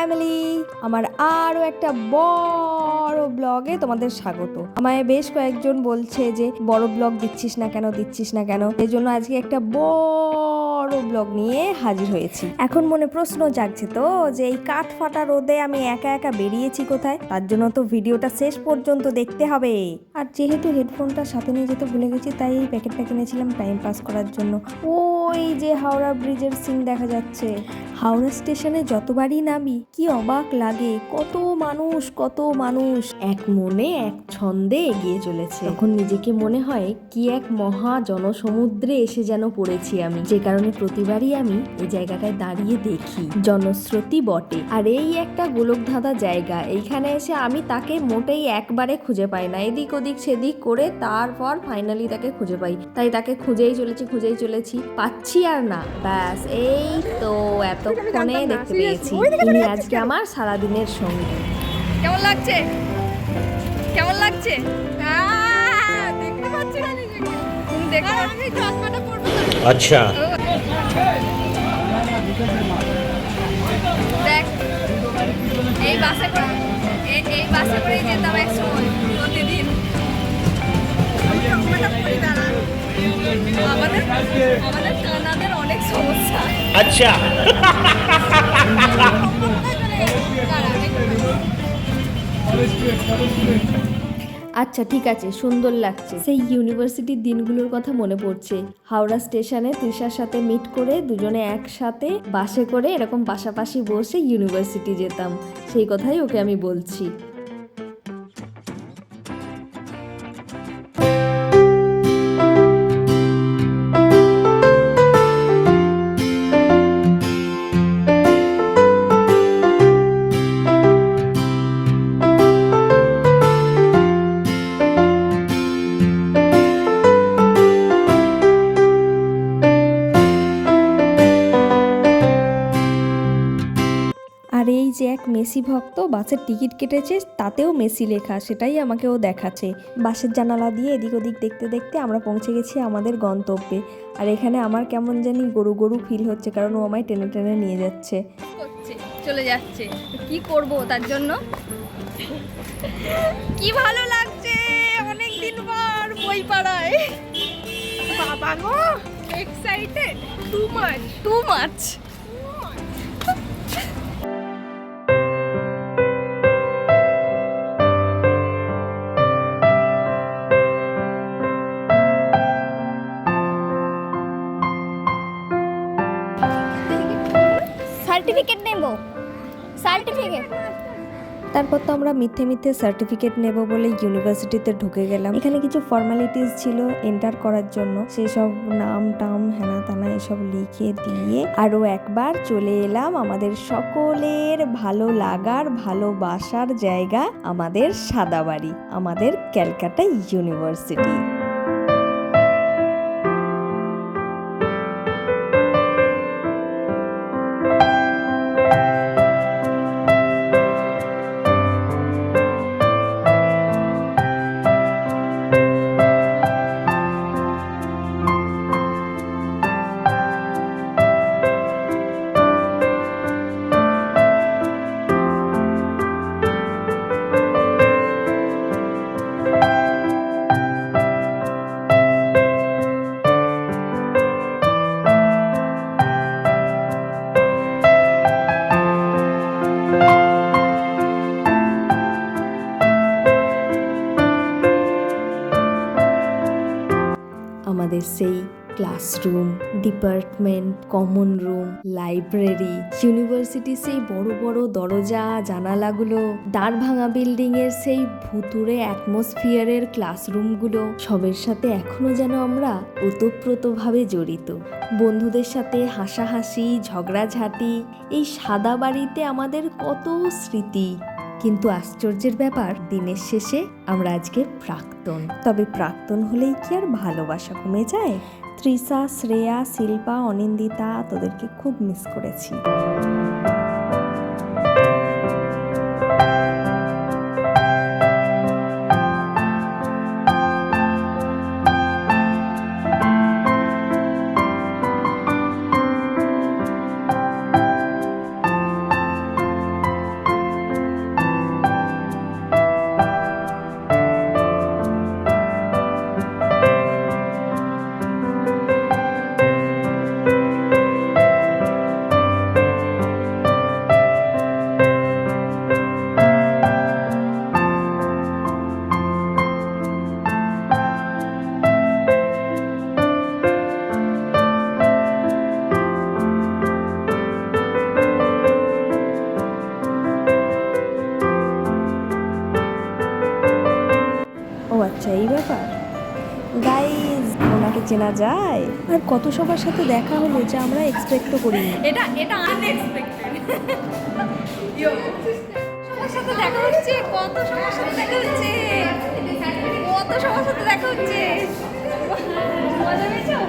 Family আমার আরও একটা বড় ব্লগে তোমাদের স্বাগত। আমায় বেশ কয়েকজন বলছে যে, বড় ব্লগ দিচ্ছিস না কেন, দিচ্ছিস না কেন? এই জন্য আজকে একটা বড় ব্লগ নিয়ে হাজির হয়েছি। এখন মনে প্রশ্ন জাগছে তো, যে এই কাঠ ফাটা রোদে আমি একা একা বেরিয়েছি কোথায়? তার জন্য তো ভিডিওটা শেষ পর্যন্ত দেখতে হবে। আর যেহেতু হেডফোনটা সাথে নিয়ে যেতে ভুলে গেছি, তাই এই প্যাকেটটা কিনেছিলাম টাইম পাস করার জন্য। ওই যে হাওড়া ব্রিজের সিন দেখা যাচ্ছে। হাওড়া স্টেশনে যতবারই নামি কি অবাক লাগে। কত মানুষ কত মানুষ। এক মনে এক ছন্দে এগিয়ে চলেছে। তখন নিজেকে মনে হয় কি এক মহা জনসমুদ্রে এসে যেন পড়েছি আমি। যে কারণে প্রতিবারই আমি এই জায়গাটায় দাঁড়িয়ে দেখি। জনশ্রুতি বটে। আর এই একটা গোলকধাঁধা জায়গা এইখানে এসে আমি তাকে মোটেই একবারে খুঁজে পাই না। এদিক ওদিক সেদিক করে তারপর ফাইনালি তাকে খুঁজে পাই। তাই তাকে খুঁজেই চলেছি খুঁজেই চলেছি। পাচ্ছি পাচ্ছি আর না। ব্যাস এই তো এতক্ষণে দেখতে পেয়েছি। ইনি আজকে আমার সারাদিনের সঙ্গী। কেমন লাগছে? কেমন লাগছে? আচ্ছা। দেখ এই বাসে করে এই বাসে করে যেতাম এক সময় প্রতিদিন। আমি চশমাটা পরি দাঁড়া আচ্ছা। আচ্ছা ঠিক আছে সুন্দর লাগছে। সেই ইউনিভার্সিটির দিনগুলোর কথা মনে পড়ছে। হাওড়া স্টেশনে তৃষার সাথে মিট করে দুজনে একসাথে বাসে করে এরকম পাশাপাশি বসে ইউনিভার্সিটি যেতাম। সেই কথাই ওকে আমি বলছি। বাসের টিকিট কেটেছে, তাতেও মেসি লেখা, সেটাই আমাকে ও দেখাচ্ছে। বাসের জানালা দিয়ে এদিক ওদিক দেখতে দেখতে আমরা পৌঁছে গেছি আমাদের গন্তব্যে। আর এখানে আমার কেমন জানি গরু গরু ফিল হচ্ছে, কারণ ও আমায় টেনে টেনে নিয়ে যাচ্ছে। চলে যাচ্ছে। কি করব তার জন্য? কি ভালো লাগছে! অনেক দিন পর বই পাড়ায় বাবা গো! Excited too much too much তারপর তো আমরা মিথ্যে মিথ্যে সার্টিফিকেট নেব বলে ইউনিভার্সিটিতে ঢুকে গেলাম। এখানে কিছু ফর্মালিটিস ছিল এন্টার করার জন্য। সেসব নাম, টাম, হেনা, তানা এসব লিখে দিয়ে আরও একবার চলে এলাম আমাদের সকলের ভালো লাগার ভালোবাসার জায়গা, আমাদের সাদাবাড়ি, আমাদের Calcutta university classroom department common room library ইউনিভার্সিটির সেই বড় বড় দরজা, জানালাগুলো, দাঁড় ভাঙা বিল্ডিং এর সেই ভুতুরে অ্যাটমসফিয়ারের ক্লাসরুমগুলো সবের সাথে এখনও যেন আমরা ওতপ্রোতভাবে জড়িত। বন্ধুদের সাথে হাসাহাসি, ঝগড়াঝাঁটি, এই সাদা বাড়িতে আমাদের কত স্মৃতি। কিন্তু আশ্চর্যের ব্যাপার, দিনের শেষে আমরা আজকে প্রাক্তন। তবে প্রাক্তন হলেই কি আর ভালোবাসা কমে যায়? ত্রিশা, শ্রেয়া, শিল্পা, অনিন্দিতা, তোদেরকে খুব মিস করেছি। গাইজ ওনাকে চেনা যায়? আর কত সবার সাথে দেখা হলো যে আমরা এক্সপেক্টও করিনি। এটা এটা আনএক্সপেক্টেড সবার সাথে দেখা হচ্ছে কত সবার সাথে দেখা হচ্ছে? কত সবার সাথে দেখা হচ্ছে? মজা পেয়েছ?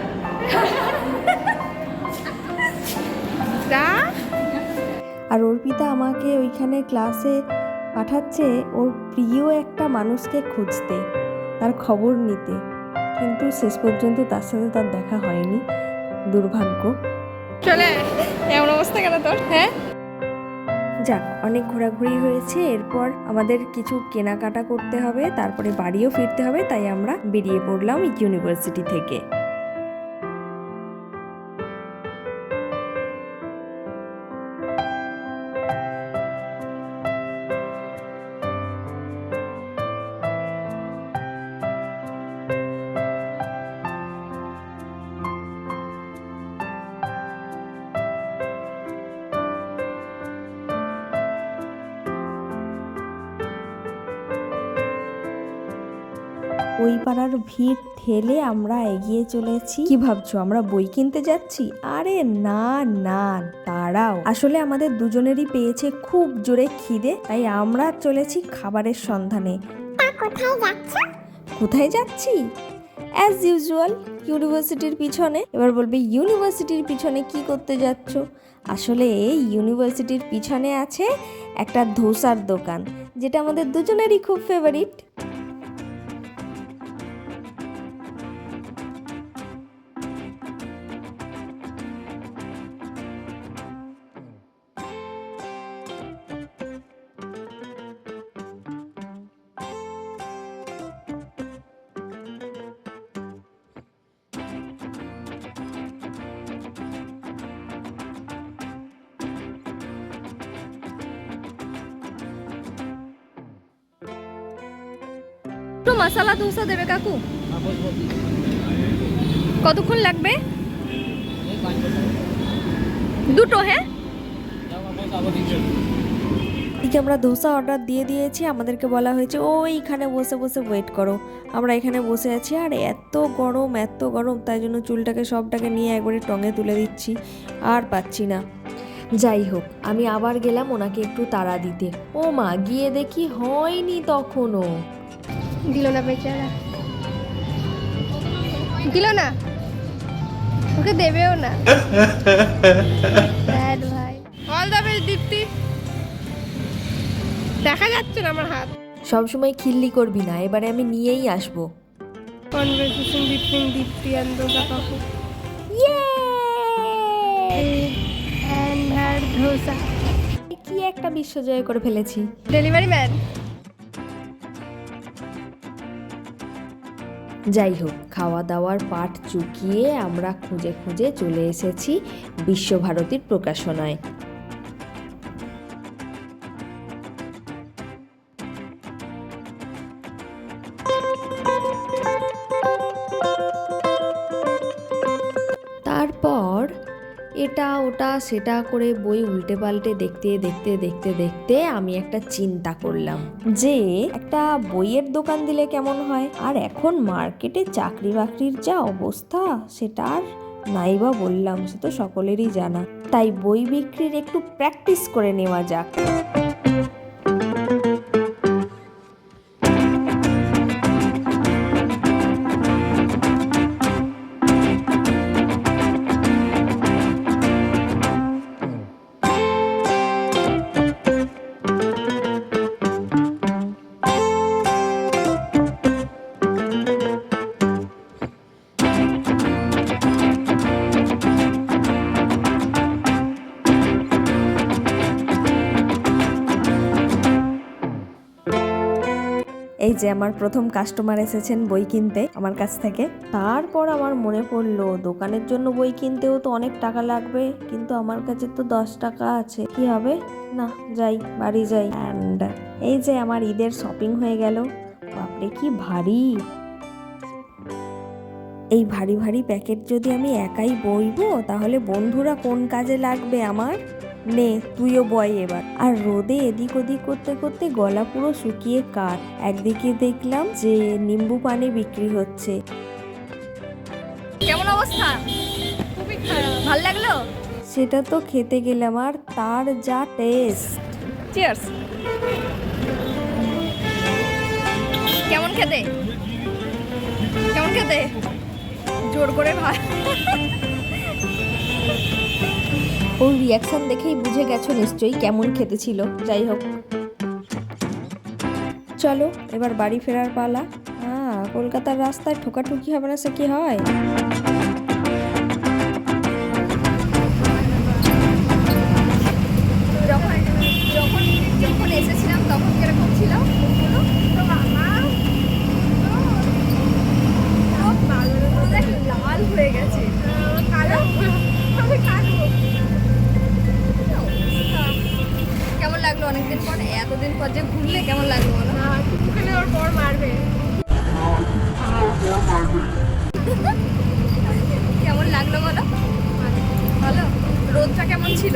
আর অর্পিতা আমাকে ওইখানে ক্লাসে পাঠাচ্ছে ওর প্রিয় একটা মানুষকে খুঁজতে। তার খবর নিতে। কিন্তু শেষ পর্যন্ত তার সাথে তার দেখা হয়নি। দুর্ভাগ্য। চলে এমন অবস্থা কেন তোর? হ্যাঁ? যাক অনেক ঘোরাঘুরি হয়েছে। এরপর আমাদের কিছু কেনাকাটা করতে হবে। তারপরে বাড়িও ফিরতে হবে। তাই আমরা বেরিয়ে পড়লাম ইউনিভার্সিটি থেকে। ওই পাড়ার ভিড় ঠেলে আমরা এগিয়ে চলেছি। কি ভাবছ আমরা বই কিনতে যাচ্ছি? আরে না না দাঁড়াও। আসলে আমাদের দুজনেরই পেয়েছে খুব জোরে খিদে তাই আমরা চলেছি খাবারের সন্ধানে। কোথায় যাচ্ছি? অ্যাজ ইউজুয়াল ইউনিভার্সিটির পিছনে। এবার বলবে ইউনিভার্সিটির পিছনে কি করতে যাচ্ছ? আসলে এই ইউনিভার্সিটির পিছনে আছে একটা ধোসার দোকান যেটা আমাদের দুজনেরই খুব ফেভারিট একটু মশলা ধোসা দেবে কাকু? কতক্ষণ লাগবে? দুটো হ্যাঁ? ঠিক আমরা ধোসা অর্ডার দিয়ে দিয়েছি, আমাদেরকে বলা হয়েছে ওইখানে বসে বসে ওয়েট করো। আমরা এখানে বসে আছি, আর এত গরম এত গরম, তাই জন্য চুলটাকে, সবটাকে নিয়ে একবারে টঙে তুলে দিচ্ছি, আর পাচ্ছি না। যাই হোক, আমি আবার গেলাম ওনাকে একটু তাড়া দিতে। ও মা, গিয়ে দেখি হয়নি তখনও। দিল না বেচারা। দিল না? ওকে দেবেও না। ভাই। All the best Dipti. দেখা যাচ্ছে না আমার হাত। সবসময় খিল্লি করবি না এবারে আমি নিয়েই আসব। Conversation between Dipti and Dosa কাকু অ্যান্ড আর ধোসা কি একটা বিশ্বজয় করে ফেলেছি। ডেলিভারি ম্যান যাই হোক খাওয়া দাওয়ার পাঠ চুকিয়ে আমরা খুঁজে খুঁজে চলে এসেছি বিশ্বভারতীর প্রকাশনায়। তারপর এটা, ওটা, সেটা করে বই উল্টে পাল্টে দেখতে দেখতে দেখতে দেখতে আমি একটা চিন্তা করলাম যে একটা বইয়ের দোকান দিলে কেমন হয়? আর এখন মার্কেটে চাকরি বাকরির যা অবস্থা, সেটা আর নাই বা বললাম, সে তো সকলেরই জানা। তাই বই বিক্রির একটু প্র্যাকটিস করে নেওয়া যাক। যে আমার প্রথম কাস্টমার এসেছেন বই কিনতে আমার কাছ থেকে। তারপর আমার মনে পড়ল, দোকানের জন্য বই কিনতেও তো অনেক টাকা লাগবে, কিন্তু আমার কাছে তো দশ টাকা আছে। কি হবে? না, যাই, বাড়ি যাই। অ্যান্ড এই যে আমার ঈদের শপিং হয়ে গেল। বাপরে, কি ভারী! এই ভারী ভারী প্যাকেট যদি আমি একাই বইবো, তাহলে বন্ধুরা কোন কাজে লাগবে আমার? নে তুইও বয় এবার। আর রোদে এদিক ওদিক করতে করতে গলা পুরো শুকিয়ে কাঠ একদিকে দেখলাম যে নিম্বু পানি বিক্রি হচ্ছে। কেমন অবস্থা? খুবই খারাপ। ভালো লাগল? সেটা তো খেতে গেলাম আর তার যা টেস্ট চিয়ার্স কেমন খেতে? কেমন খেতে? জোর করে ভাই ওর রিয়াকশন দেখেই বুঝে গেছো নিশ্চয়ই কেমন খেতে ছিল। যাই হোক। চলো, এবার বাড়ি ফেরার পালা। হ্যাঁ কলকাতার রাস্তায় ঠোকাঠুকি হবে না সে কি হয়? ছিল।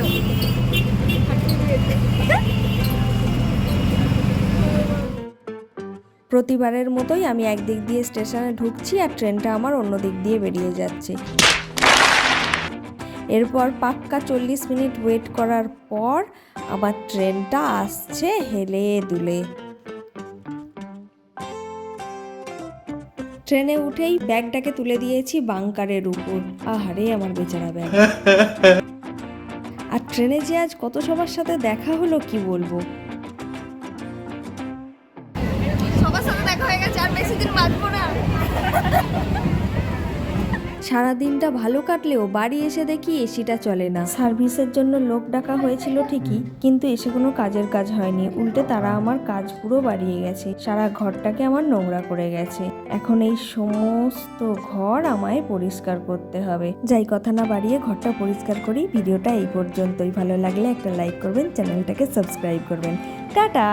প্রতিবারের মতোই আমি একদিক দিয়ে স্টেশনে ঢুকছি আর ট্রেনটা আমার অন্য দিক দিয়ে বেরিয়ে যাচ্ছে। এরপর পাক্কা চল্লিশ মিনিট ওয়েট করার পর আবার ট্রেনটা আসছে হেলে দুলে। ট্রেনে উঠেই ব্যাগটাকে তুলে দিয়েছি বাংকারের উপর। আহারে আমার বেচারা ব্যাগ। আর ট্রেনে যে আজ কত সবার সাথে দেখা হলো কি বলব? সারা দিনটা ভালো কাটলেও বাড়ি এসে দেখি এসিটা চলে না। সার্ভিসের জন্য লোক ডাকা হয়েছিল ঠিকই, কিন্তু এসে কোনো কাজের কাজ হয়নি। উল্টে তারা আমার কাজ পুরো বাড়িয়ে গেছে। সারা ঘরটাকে আমার নোংরা করে গেছে। এখন এই সমস্ত ঘর আমায় পরিষ্কার করতে হবে। যাই কথা না বাড়িয়ে ঘরটা পরিষ্কার করি। ভিডিওটা এই পর্যন্তই। ভালো লাগলে একটা লাইক করবেন, চ্যানেলটাকে সাবস্ক্রাইব করবেন। টাটা!